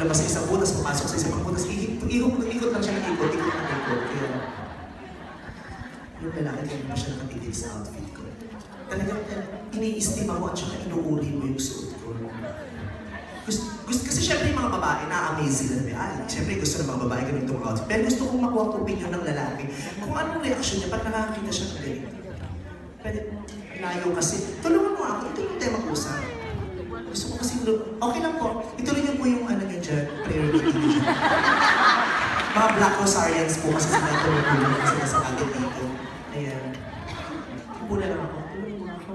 paglabas sa isang butas, pumasok sa isang butas, ikot, ikot, ikot lang siya ng ikot, ikot ng ikot. Kaya, yung lalaki kaya naman siya nakatigil sa outfit ko. Talagang iniistima mo at saka inuuri mo yung suot ko. Gusto, gusto, kasi syempre yung mga babae, na-amaze sila. Ay, syempre gusto ng mga babae ganun itong outfit. Pero gusto kong makuha ang opinion ng lalaki. Kung anong reaction niya, pag nakakita siya ng ganito. Pwede, layo kasi. Tulungan mo ako, ito yung tema ko sa gusto ko kasi, okay lang po. Ituloy niyo po yung ano niyo dyan, prayer meeting niyo dyan. Mga Black Rosarians po kasi sila tumutulong kasi nasa agad dito. Ayan. Pula lang ako. Tulungan mo ako.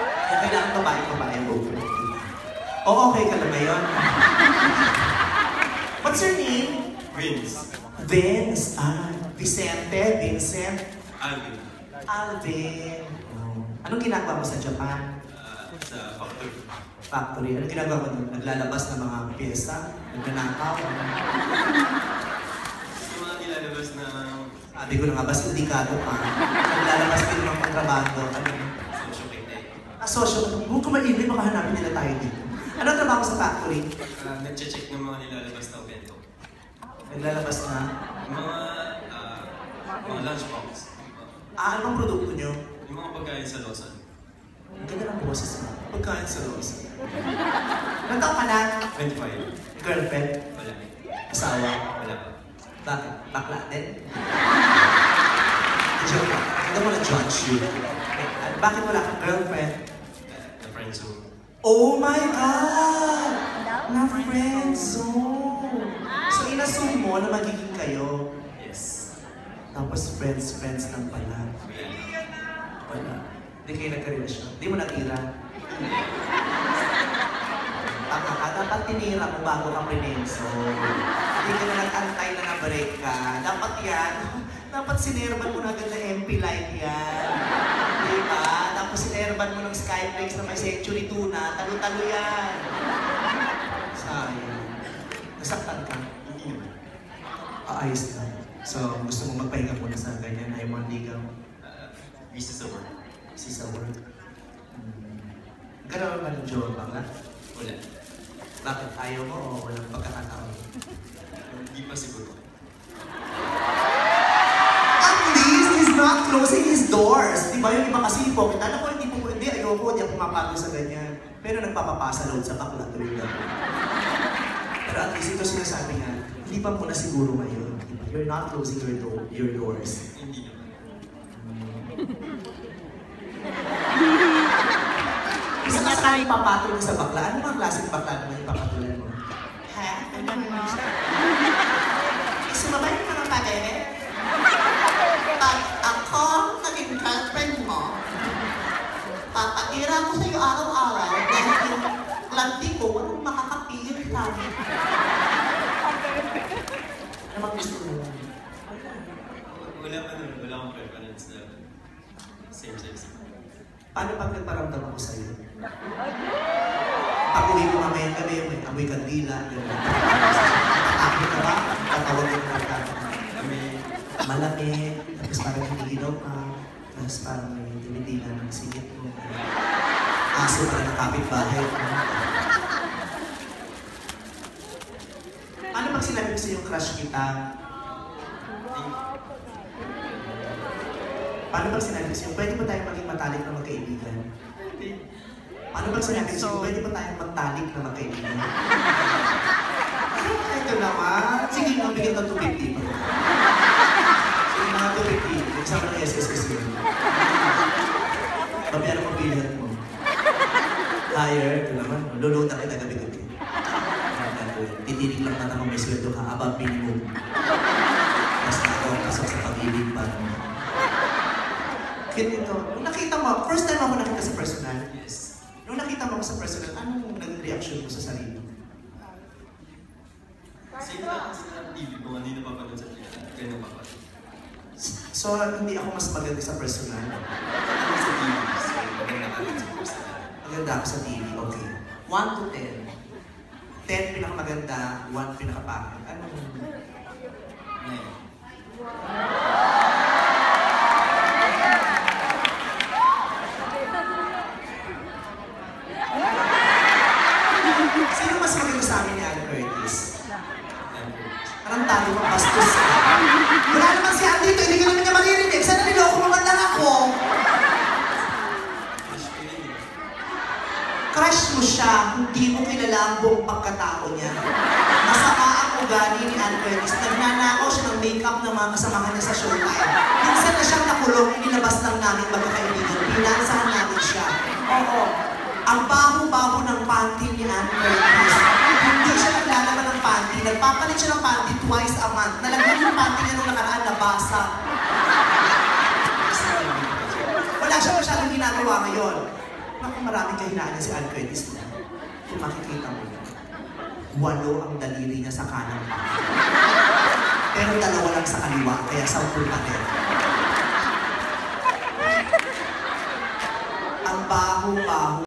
Kaya kailangan babae, babae ang over. O okay ka lang ngayon? What's your name? Vince. Vince. Ah, Vicente, Vincent. Alvin. Alvin. Anong ginagawa mo sa Japan? Uh, sa factory. Factory. Anong ginagawa mo doon? Naglalabas ng mga pyesa? Nagnanakaw? Yung mga nilalabas na Sabi ko na nga ba, sindikato ka. Naglalabas din ng kontrabando. Ano? social connect. Ah, social. Kung kumalimay, baka hanapin nila tayo dito. Anong trabaho sa factory? Uh, Nag-check ng mga nilalabas na bento. Naglalabas na. Yung mga, uh, mga lunchbox. Ah, anong produkto nyo? Yung mga pagkain sa Lawson. Ang ganda ng boses mo. Pagkain sa Rose. Ilang taon ka na? 25. Girlfriend? Wala. Asawa? Wala pa. Bakit? Bakla din? Joke lang. Hindi mo na-judge you. Okay. ah, Bakit wala kang girlfriend? Na friend zone. Oh my God! Na friend zone. So inassume mo na magiging kayo. Yes. Tapos friends, friends lang pala. Wala. Wala. Hindi kayo nagkarelasyon. Hindi mo natira. Tama ka. Dapat tinira mo bago ka prinenso. Hindi ka na nag-antay na na-break ka. Dapat yan. Dapat sinerban mo na agad na MP light yan. Di ba? Tapos sinerban mo ng Skyflex na may Century 2 na. Talo-talo yan. Sayang. Nasaktan ka. Aayos lang. So, gusto mo magpahinga muna sa ganyan. Ayaw mo ang ligaw. Uh, busy sa work. Si sa work. Hmm. Gano'n ka ng jowa bakla? Wala. Bakit ayaw mo o walang pagkakataon? Hindi pa siguro. At least he's not closing his doors. Di ba yung iba kasi hypocrite? Alam ko, hindi po, hindi, ayoko, hindi ako pumapagod sa ganyan. Pero nagpapapasa load sa bakla tuloy lang. Pero at least ito sinasabi niya, hindi pa muna siguro ngayon. Ba? You're not closing your, door, your doors. Hindi naman. Isa ka sa bakla. Ano mga klaseng bakla naman ipapatulan mo? Ha? Ano mo? Sumabay yung mga pader? Pag ako naging girlfriend mo, papatira ko sa'yo araw-araw dahil yung lanti ko, walang makakapigil ka. Ano bang gusto mo? Wala pa naman. Wala akong preference na same sex. Paano pag nagparamdam ako sa'yo? Pag uwi ko mamaya gabi, may amoy kandila. Tatapos ka ba? Tatawag ka na ka. Kami, Malamig, tapos parang hinihilaw ka, tapos parang may tinitingnan ng singit mo. Aso pala ng kapitbahay. Ano pag sinabi ko sa yung crush kita? Paano pag sinabi ko sa iyo, pwede ba tayo maging matalik na magkaibigan? Paano pag sinabi sa iyo, pwede ba tayong magtalik na magkaibigan? Ito naman. Sige, mabigyan ka 250 pa. Sige, mga 250. Nagsama ng SSS yun. Babayaran mo billion mo. Higher, ito naman. Luluta kita gabi-gabi. Ano? Titinig lang natin kung may sweldo ka, above minimum. Mas ako, pasok sa pag-ibig pa. Ganito. Nung nakita mo, first time ako nakita sa personal, yes nagtanong sa president, anong naging reaction mo sa sarili mo? Sa TV kung hindi napapanood sa TV? Kaya napapanood. So, hindi ako mas maganda sa personal. sa TV. Sa personal. Maganda ako sa TV, okay. 1 to 10. 10 pinakamaganda, 1 pinakapangit. Ano? 9. Ano, natin mapastos. Wala naman si Andy dito, hindi ko naman niya maririnig. Sana niloko naman lang ako. Crush mo siya, hindi mo kilala ang buong pagkatao niya. Masama ang ugali ni Ann Curtis. Nagnanakaw siya ng make-up ng mga kasamahan niya sa showtime. Minsan na siyang nakulong, inilabas lang namin magkakaibigan. Pinansahan namin siya. Oo. Ang baho-baho ng panty ni Ann Curtis. Hindi siya naglalaman ng panty. Nagpapalit siya ng panty twice a month. Nalagyan yung panty niya nung nakaraan na basa. Wala siya masyadong ginagawa ngayon. Naku, maraming kahinaan si Ann Curtis na. Kung makikita mo, walo ang daliri niya sa kanang paa. Pero dalawa lang sa kaliwa, kaya sampu pa rin. Ang baho-baho